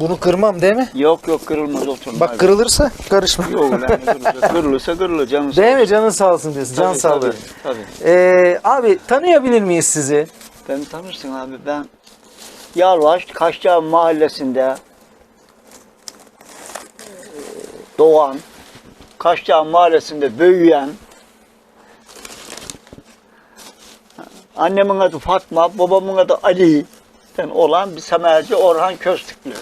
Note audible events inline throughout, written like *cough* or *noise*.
Bunu kırmam değil mi? Yok yok kırılmaz oturma. Bak kırılırsa karışma. Yok lan *laughs* kırılırsa, kırılırsa kırılır canım. sağ Değil mi? Canın sağ olsun diyorsun. Can Tabii, sağlığı. Tabii. Ee, abi tanıyabilir miyiz sizi? Beni tanırsın abi ben Yalvaç Kaşça mahallesinde e, doğan Kaşça mahallesinde büyüyen annemin adı Fatma, babamın adı Ali olan bir semerci Orhan Köstüklü.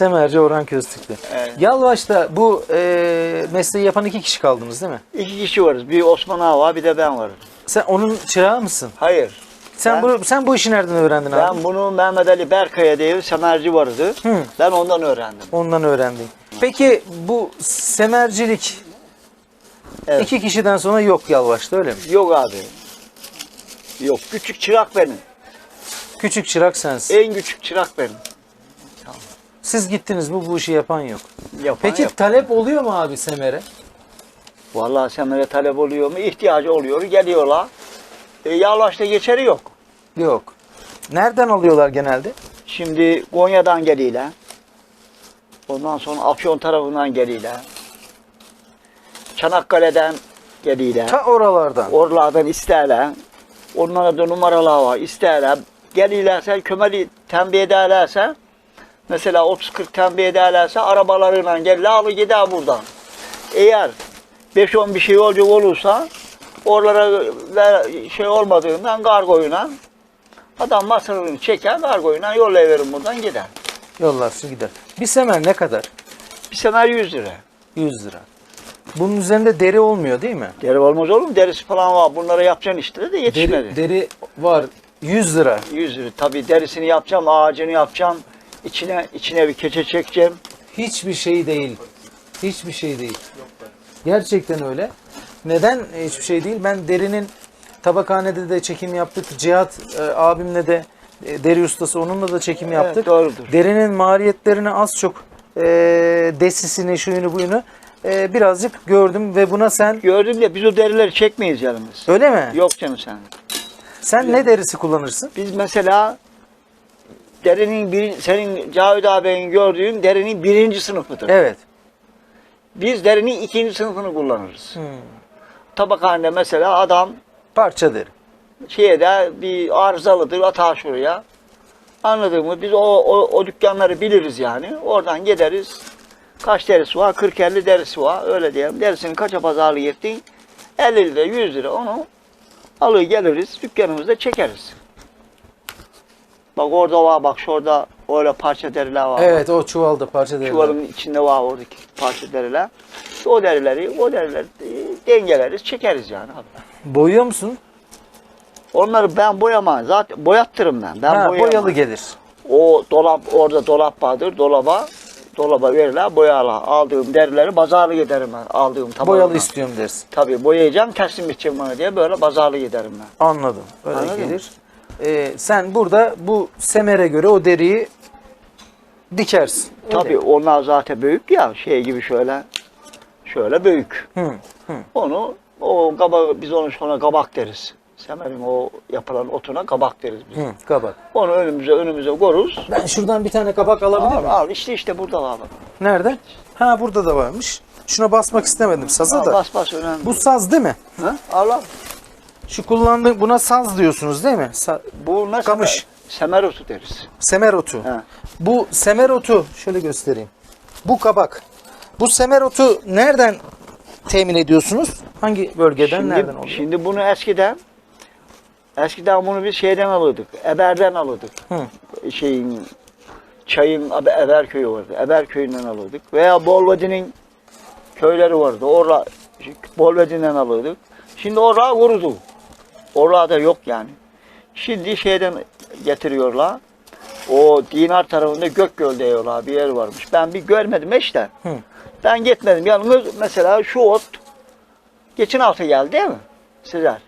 Semerci Orhan Köztüklü. Evet. Yalvaç'ta bu e, mesleği yapan iki kişi kaldınız değil mi? İki kişi varız. Bir Osman Ağa var, bir de ben varım. Sen onun çırağı mısın? Hayır. Sen Ben- bu sen bu işi nereden öğrendin abi? Ben bunu Mehmet Ali Berkaya diye bir semerci vardı. Hı. Ben ondan öğrendim. Ondan öğrendin. Peki bu semercilik Evet. iki kişiden sonra yok Yalvaç'ta öyle mi? Yok abi. Yok. Küçük çırak benim. Küçük çırak sensin. En küçük çırak benim. Siz gittiniz mi bu işi yapan yok. Yapan Peki yap- talep oluyor mu abi semere? Vallahi semere talep oluyor mu? İhtiyacı oluyor. Geliyorlar. E, Yağlaş'ta geçeri yok. Yok. Nereden alıyorlar genelde? Şimdi Konya'dan geliyorlar. Ondan sonra Afyon tarafından geliyorlar. Çanakkale'den geliyorlar. Ta oralardan. Oralardan isterler. Onlara da numaralar var. İsterler. Geliyorlarsa kömeli tembih ederlerse mesela 30-40 tembih ederlerse arabalarıyla gelirler alır gider buradan. Eğer 5-10 bir şey olacak olursa oralara şey olmadığından kargoyla adam masrafını çeker kargoyla yollayıverir buradan gider. Yollarsın gider. Bir semer ne kadar? Bir semer 100 lira. 100 lira. Bunun üzerinde deri olmuyor değil mi? Deri olmaz olur mu? Derisi falan var. Bunları yapacaksın işte de yetişmedi. Deri, deri var 100 lira. 100 lira. Tabii derisini yapacağım, ağacını yapacağım. İçine içine bir keçe çekeceğim. Hiçbir şey değil. Hiçbir şey değil. Gerçekten öyle. Neden hiçbir şey değil? Ben derinin tabakhanede de çekim yaptık. Cihat e, abimle de e, deri ustası onunla da çekim Evet, yaptık. doğrudur. Derinin maliyetlerini az çok e, desisini, şuyunu buyunu e, birazcık gördüm ve buna sen Gördüm de biz o derileri çekmeyiz yanımız. öyle mi? Yok canım sen. Sen ne derisi kullanırsın? Biz mesela derinin bir, senin Cavit ağabeyin gördüğün derinin birinci sınıfıdır. Evet. Biz derinin ikinci sınıfını kullanırız. Hmm. Tabakhanede mesela adam Parça deri. şeyde bir arızalıdır atar şuraya. Anladın mı? Biz o, o, o dükkanları biliriz yani. Oradan gideriz. Kaç derisi var? 40-50 derisi var. Öyle diyelim. Derisini kaça pazarlık ettin? 50 lira, 100 lira. Onu alır geliriz. Dükkanımızda çekeriz. Bak orada var. Bak şurada öyle parça deriler var. Evet o çuvalda parça deri. Çuvalın içinde var oradaki parça deriler. İşte o derileri, o derileri dengeleriz, çekeriz yani abi. Boyuyor musun? Onları ben boyamam. Zaten boyattırım ben. Ben ha, boyayamam. boyalı gelir. O dolap orada dolap vardır. Dolaba dolaba verirler boyarlar. Aldığım derileri pazarlık ederim ben. Aldığım tabanına. Boyalı istiyorum dersin. Tabii boyayacağım teslim edeceğim bana diye böyle pazarlık ederim ben. Anladım. Öyle Anladın mı? Ee, sen burada bu semere göre o deriyi dikersin. Öyle. Tabii onlar zaten büyük ya şey gibi şöyle şöyle büyük. Hı, hı. Onu o kaba biz onu sonra kabak deriz. Semerin o yapılan otuna kabak deriz biz. Hı, kabak. Onu önümüze önümüze koruz. Ben şuradan bir tane kabak alabilir Al, miyim? al işte işte burada var bak. Nerede? Ha burada da varmış. Şuna basmak istemedim saza da. bas bas önemli. Bu saz değil mi? Ha? al al. Şu kullandığın buna saz diyorsunuz değil mi? Sa- Bu nasıl? Kamış. Semer otu deriz. semer otu. Ha. Bu semer otu şöyle göstereyim. Bu kabak. Bu semer otu nereden temin ediyorsunuz? Hangi bölgeden Şimdi, nereden oluyor? şimdi bunu eskiden eskiden bunu biz şeyden alırdık. Eber'den alırdık. Hı. Şeyin çayın Eber, Eber köyü vardı. Eber köyünden alırdık. Veya Bolvadi'nin köyleri vardı. Orla Bolvadi'den alırdık. Şimdi orada kurudu. Orada yok yani. Şimdi şeyden getiriyorlar. O Dinar tarafında Gökgöl diyorlar bir yer varmış. Ben bir görmedim işte. Hı. Ben gitmedim. Yalnız mesela şu ot geçen hafta geldi değil mi? Sizler.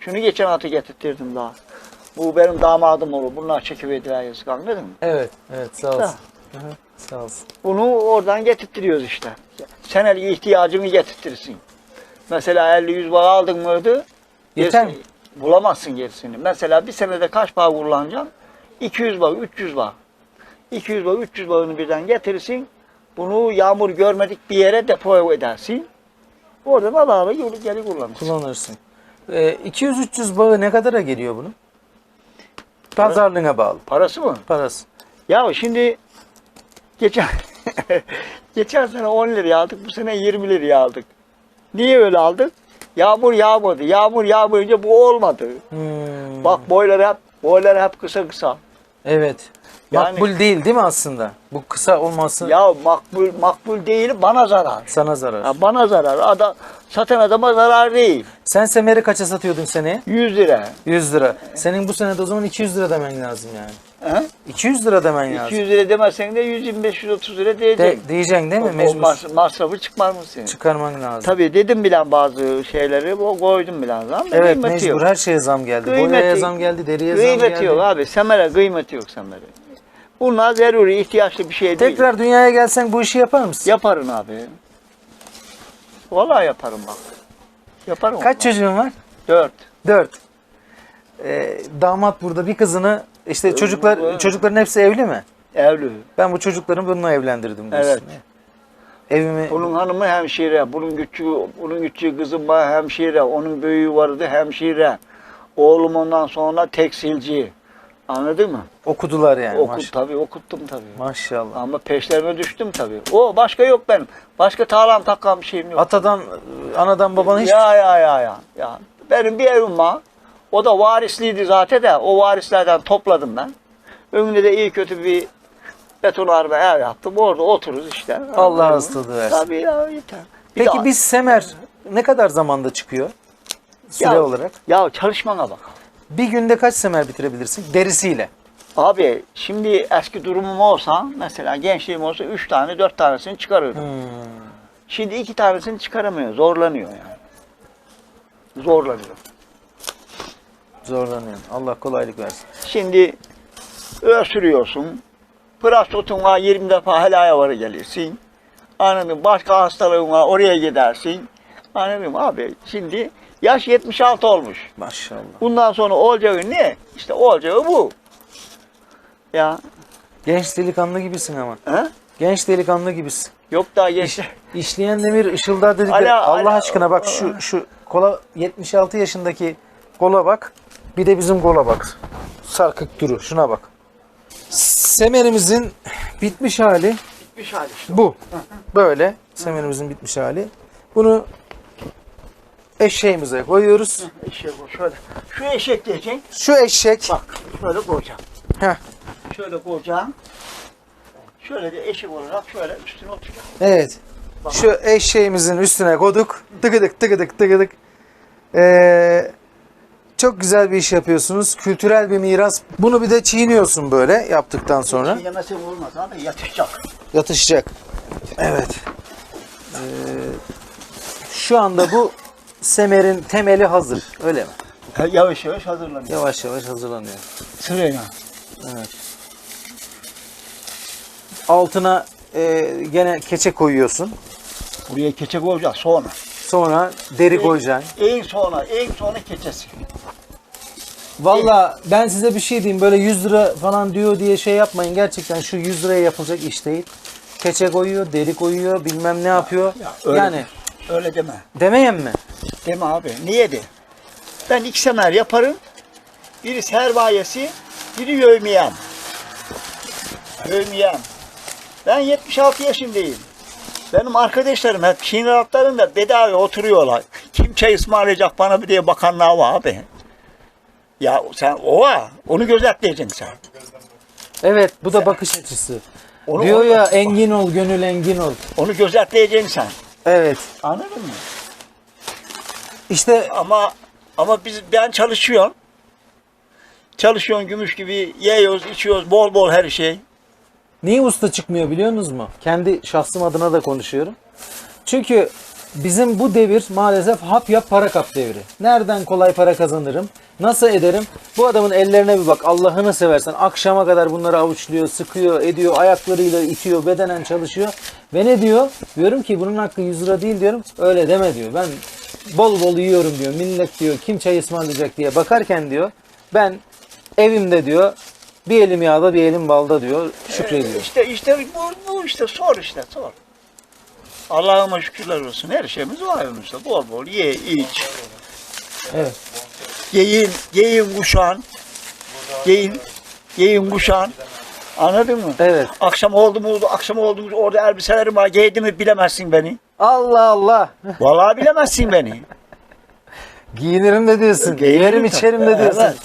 Şunu geçen hafta getirttirdim daha. Bu benim damadım olur. Bunlar çekiverdiler yazık anladın mı? Evet, evet sağ olsun. Hı hı, Sağ olsun. Bunu oradan getirtiyoruz işte. Senelik ihtiyacını getirtirsin. Mesela 50-100 bağ aldın mıydı? Yeter gerisini- Bulamazsın gerisini. Mesela bir senede kaç bağ kullanacaksın? 200 bağ, 300 bağ. 200 bağı, 300 bağını birden getirirsin. Bunu yağmur görmedik bir yere depo edersin. Oradan ala ala yolu geri kullanırsın. Kullanırsın. Ee, 200-300 bağı ne kadara geliyor bunun? Pazarlığına bağlı. Parası mı? Parası. Ya şimdi geçen *laughs* geçen sene 10 liraya aldık, bu sene 20 liraya aldık. Niye öyle aldık? Yağmur yağmadı. Yağmur yağmayınca bu olmadı. Hmm. Bak boyları hep boyları hep kısa kısa. Evet. Yani- Makbul değil değil mi aslında? Bu kısa olması Ya makbul makbul değil bana zarar. sana zarar. Ya bana zarar. Adam satan adama zarar değil. Sen semeri kaça satıyordun seneye? 100 lira. 100 lira. Senin bu senede o zaman 200 lira demen lazım yani. He? 200 lira demen lazım. 200 lira demezsen de 125-130 lira De, diyeceksin. değil mi? O- o Mecbur. mas- masrafı çıkmaz mısın? Çıkarman lazım. Tabii dedim bilen bazı şeyleri o koydum bilen ama evet kıymeti mecbur yok. her şeye zam geldi. Kıymeti- Boyaya zam geldi, deriye zam Kıymeti geldi. yok abi. Semere kıymeti yok semere. Bunlar zaruri ihtiyaçlı bir şey değil. Tekrar dünyaya gelsen bu işi yapar mısın? Yaparım abi. Vallahi yaparım bak. Yaparım. Kaç çocuğun var? Dört. Dört. Ee, damat burada bir kızını işte çocuklar evet. çocukların hepsi evli mi? Evli. Ben bu çocuklarımı bununla evlendirdim diyorsun. Evet. Evimi Bunun hanımı hemşire, bunun küçüğü, bunun küçüğü kızım var hemşire, onun büyüğü vardı hemşire. Oğlum ondan sonra tekstilci. Anladın mı? okudular yani. Okut maş- tabii, okuttum tabii. Maşallah. Ama peşlerine düştüm tabii. O başka yok benim. Başka tağlam takkan bir şeyim yok. Atadan, anadan, baban hiç Ya ya ya ya. ya. Benim bir evim var. O da varisliydi zaten de. O varislerden topladım ben. Önünde de iyi kötü bir betonarme ev yaptım. Orada otururuz işte. Allah hastalığı versin. Tabii ya yeter. Bir Peki de- biz semer ne kadar zamanda çıkıyor? Süre Ya- olarak. Ya çalışmana bak. Bir günde kaç semer bitirebilirsin? Derisiyle. Abi şimdi eski durumum olsa mesela gençliğim olsa üç tane dört tanesini çıkarırdım. Hmm. Şimdi iki tanesini çıkaramıyor. Zorlanıyor yani. Zorlanıyor. Zorlanıyorum. Allah kolaylık versin. Şimdi öksürüyorsun. Prostotun var 20 defa helaya varı gelirsin. Anladın mı? Başka hastalığın var oraya gidersin. Anladın mı abi? Şimdi yaş 76 olmuş. Maşallah. Bundan sonra olacağı ne? İşte olacağı bu. Ya Genç delikanlı gibisin ama. he? Genç delikanlı gibisin. yok daha genç. İşleyen demir ışıldar dedikleri. Allah ala- aşkına bak şu şu kola 76 yaşındaki kola bak. Bir de bizim kola bak. Sarkık duru. Şuna bak. Semerimizin bitmiş hali Bir şey işte. bu. Böyle semerimizin bitmiş hali. Bunu eşeğimize koyuyoruz. Eşek bu şöyle. Şu eşek diyeceksin. Şu eşek. Bak şöyle koyacağım. Heh. Şöyle koyacağım. Şöyle de eşek olarak şöyle üstüne oturacağım. Evet. Şu eşeğimizin üstüne koyduk. Tıkıdık tıkıdık tıkıdık. Ee, çok güzel bir iş yapıyorsunuz. Kültürel bir miras. Bunu bir de çiğniyorsun böyle yaptıktan sonra. Yemesem olmaz abi yatışacak. Yatışacak. Evet. Ee, şu anda bu semerin temeli hazır. Öyle mi? Yavaş yavaş hazırlanıyor. Yavaş yavaş hazırlanıyor. Sırayla. Evet. Altına e, gene keçe koyuyorsun. Buraya keçe koyacağız sonra. Sonra deri koyacaksın. En sonra, en sonra keçesi. Valla ben size bir şey diyeyim. Böyle 100 lira falan diyor diye şey yapmayın. Gerçekten şu 100 liraya yapılacak iş değil. Keçe koyuyor, deri koyuyor, bilmem ne yapıyor. öyle yani Öyle deme. demeyen mi? Deme abi. Niye de? Ben iki semer yaparım. Biri sermayesi, biri yövmiyem. Yövmiyem. Ben 76 yaşındayım. Benim arkadaşlarım hep Şinratlarında bedava oturuyorlar. Kim çay ısmarlayacak bana bir diye bakanlar var abi. Ya sen ova, onu gözetleyeceksin sen. Evet, bu da bakış açısı. Onu, Diyor onu, ya engin ol, gönül engin ol. onu gözetleyeceksin sen. Evet. Anladın mı? İşte Ama ama biz ben çalışıyorum. Çalışıyorsun gümüş gibi yiyoruz, içiyoruz bol bol her şey. Niye usta çıkmıyor biliyor musunuz mu? Kendi şahsım adına da konuşuyorum. Çünkü bizim bu devir maalesef hap yap para kap devri. Nereden kolay para kazanırım? Nasıl ederim? Bu adamın ellerine bir bak. Allah'ını seversen akşama kadar bunları avuçluyor, sıkıyor, ediyor, ayaklarıyla itiyor, bedenen çalışıyor. Ve ne diyor? Diyorum ki bunun hakkı 100 lira değil diyorum. Öyle deme diyor. Ben bol bol yiyorum diyor. Millet diyor kim çay ısmarlayacak diye bakarken diyor. Ben evimde diyor Bir elim yağda bir elim balda diyor. Şükrediyor. İşte işte bu, bu işte sor işte sor. Allah'ıma şükürler olsun. Her şeyimiz var önümüzde. Bol bol ye, iç. Evet. Giyin, giyin kuşan. Giyin, giyin kuşan. Anladın mı? Evet. Akşam oldu mu oldu, akşam oldu mu orada elbiselerim var. Giydim mi bilemezsin beni. Allah Allah. Vallahi bilemezsin beni. Giyinirim de diyorsun. Giyinirim Yerim tabii. içerim de diyorsun. Evet.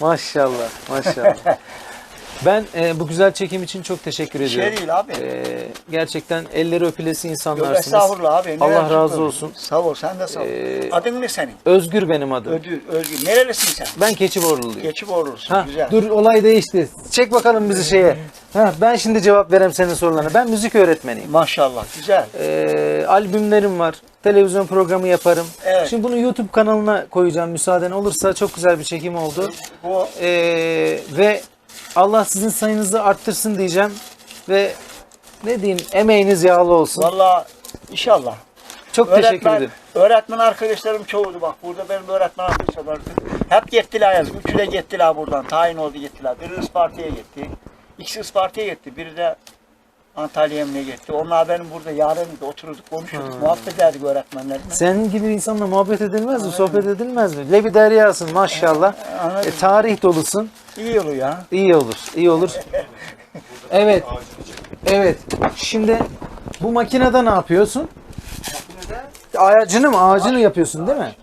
Maşallah. Maşallah. *laughs* ben e, bu güzel çekim için çok teşekkür Bir ediyorum. şey değil abi. E, gerçekten elleri öpülesi Yok insanlarsınız. estağfurullah abi. Allah razı çıktı? olsun. Sağ ol sen de sağ ol. Ee, Adın ne senin? Özgür benim adım. Ödül, Özgür. Nerelisin sen? Ben Keçiborluluyum. Geçip olursun. Ha, Güzel. dur olay değişti. Çek bakalım bizi şeye. Ha, ben şimdi cevap vereyim senin sorularına. Ben müzik öğretmeniyim. Maşallah. Güzel. Ee, albümlerim var. Televizyon programı yaparım. Evet. Şimdi bunu YouTube kanalına koyacağım müsaaden olursa. Çok güzel bir çekim oldu. Bu Ee, ve Allah sizin sayınızı arttırsın diyeceğim. Ve ne diyeyim emeğiniz yağlı olsun. Valla inşallah. Çok teşekkür Öğretmen, ederim. öğretmen arkadaşlarım çoğudu bak. Burada benim öğretmen arkadaşlarım vardı. Hep gittiler yaz. Üçü de gittiler buradan. Tayin oldu gittiler. Biri Isparta'ya gitti. İkisi Isparta'ya gitti. Biri de Antalya'ya ne gitti. Onlar benim burada yarın otururduk konuşurduk. Muhabbet ederdik öğretmenlerimle. Senin gibi insanla muhabbet edilmez mi? Sohbet edilmez mi? Lebi deryasın maşallah. Anladın E, tarih dolusun. İyi oluyor ya. İyi olur, iyi olur. *laughs* Evet. Evet. Şimdi bu makinede ne yapıyorsun? Ağacını mı? Ağacını yapıyorsun değil mi?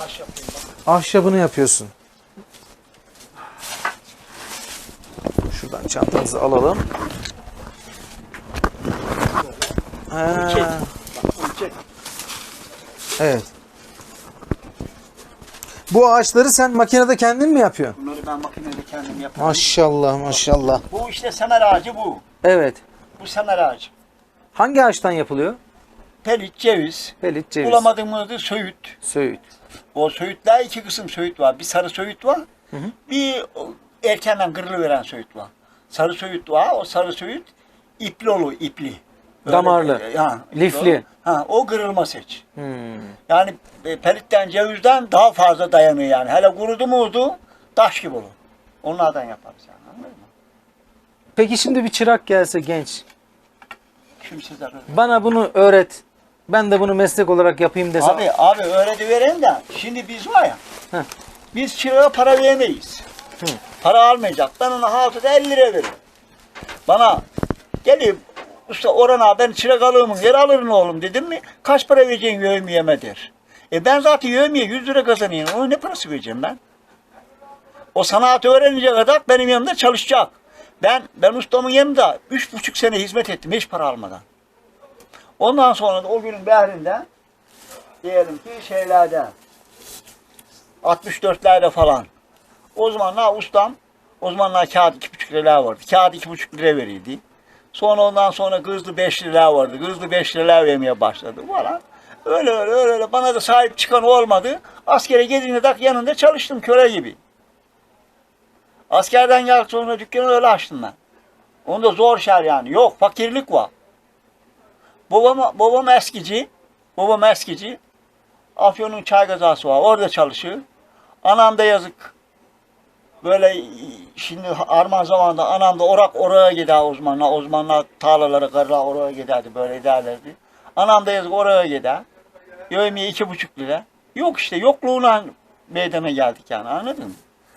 Yapayım bak. Ahşabını yapıyorsun. Şuradan çantanızı alalım. Ha, Çek. Bak bunu çek. evet. Bu ağaçları sen makinede kendin mi yapıyorsun? Bunları ben makinede kendim yapıyorum. Maşallah maşallah. Bu işte semer ağacı bu. Evet. Bu semer ağacı. Hangi ağaçtan yapılıyor? Pelit, ceviz. Pelit, ceviz, Bulamadığımızda söğüt. söğüt. O söğütler iki kısım söğüt var. Bir sarı söğüt var. Bir o erkenden kırılıveren söğüt var. Sarı söğüt var. O sarı söğüt ipli olur, ipli. Böyle, Damarlı, Ha, lifli. Ha, o kırılma seç. Hmm. Yani e, pelitten, cevizden daha fazla dayanıyor yani. Hele kurudu mu oldu, taş gibi olur. Onlardan yaparız yani. Anladın mı? Peki şimdi bir çırak gelse genç. Kimse zarar Bana bunu öğret. Ben de bunu meslek olarak yapayım dese. Abi abi öğretivereyim de şimdi biz var ya Heh. biz çırağa para vermeyiz. Hı. Para almayacak. Ben ona haftada 50 lira veririm. Bana gelip usta Orhan abi ben çırak alırım yer alırım oğlum dedim mi kaç para vereceksin yövmiyeme der. E ben zaten yövmiye 100 lira kazanıyorum. Ona ne parası vereceğim ben? O sanatı öğrenince kadar benim yanımda çalışacak. Ben ben ustamın yanında üç buçuk sene hizmet ettim hiç para almadan. Ondan sonra da o günün behrinde diyelim ki şeylerde 64'lerde falan. O zamanlar ustam o zamanlar kağıt iki buçuk lira vardı. Kağıt iki buçuk lira verirdi. Sonra ondan sonra kızlı 5 lira vardı. Kızlı 5 lira vermeye başladı falan. Öyle öyle öyle öyle. Bana da sahip çıkan olmadı. Askere gidince tak yanında çalıştım köle gibi. Askerden geldik sonra dükkanı öyle açtım ben. Onda zor şer yani. Yok fakirlik var. Babam, babam eskici. Babam eskici. Afyon'un çay kazası var. Orada çalışıyor. Anam da yazık. Böyle şimdi arman zamanında anam da orak oraya gider uzmanla. Uzmanlar tarlalara karılar oraya giderdi. Böyle ederlerdi. Anam da yazık oraya gider. Yövmiye iki buçuk lira. Yok işte yokluğuna meydana geldik yani anladın mı?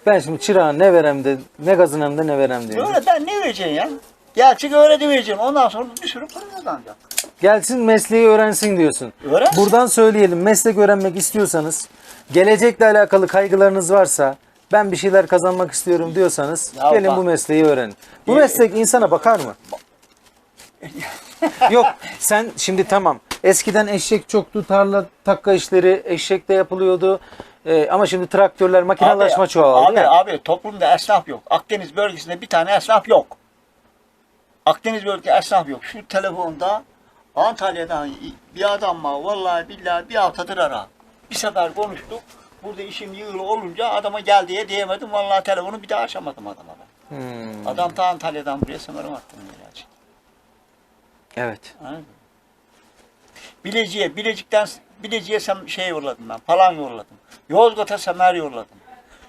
Ben şimdi çırağa ne verem de ne kazanam da ne verem diyor. Öyle ben ne vereceksin ya? Gerçek öğreti vereceksin. Ondan sonra bir sürü para kazanacak. Gelsin mesleği öğrensin diyorsun. Öğrensin. Buradan söyleyelim meslek öğrenmek istiyorsanız, gelecekle alakalı kaygılarınız varsa, ben bir şeyler kazanmak istiyorum diyorsanız Ya gelin bak. bu mesleği öğrenin. Bu meslek insana bakar mı? Yok sen şimdi tamam. Eskiden eşek çoktu, tarla takka işleri eşekte yapılıyordu. Ee, ama şimdi traktörler, makinelaşma çoğaldı. Abi, abi toplumda esnaf yok. Akdeniz bölgesinde bir tane esnaf yok. Akdeniz bölgesinde esnaf yok. Şu telefonda Antalya'dan bir adam var. Vallahi billahi bir haftadır ara. Bir sefer konuştuk. Burada işim yığılı olunca adama gel diye diyemedim. Vallahi telefonu bir daha açamadım adama ben. Hmm, Adam ta Antalya'dan buraya semerim attım. Gerçi. evet. Anladın? Bilecik'e, Bilecik'ten Bilecik'e sem- şey yolladım ben, falan yolladım. Yozgat'a semer yolladım.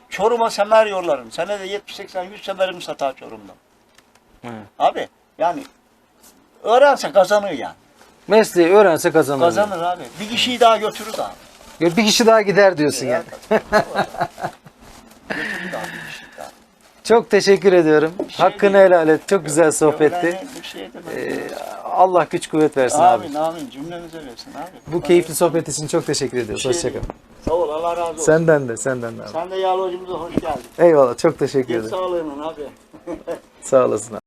Çorum'a semer yollarım. Senede 70 80 100 semerim satar Çorum'da. Evet. Abi yani öğrense kazanır yani. Mesleği öğrense kazanır. Kazanır abi. Bir kişiyi daha götürür daha. Bir kişi daha gider diyorsun yani. *laughs* Çok teşekkür ediyorum. şey Hakkını değil. helal et. Çok güzel sohbetti. Şey. Ee, Allah güç kuvvet versin abi. Amin amin cümlemize versin abi. Bu keyifli sohbet için çok teşekkür ediyoruz. şey Hoşçakal. değil. Sağ ol Allah razı olsun. Senden de, senden de abi. Sen de yağlı hocamıza hoş geldin. Eyvallah, çok teşekkür ederim. sağlığına abi. Sağ olasın abi.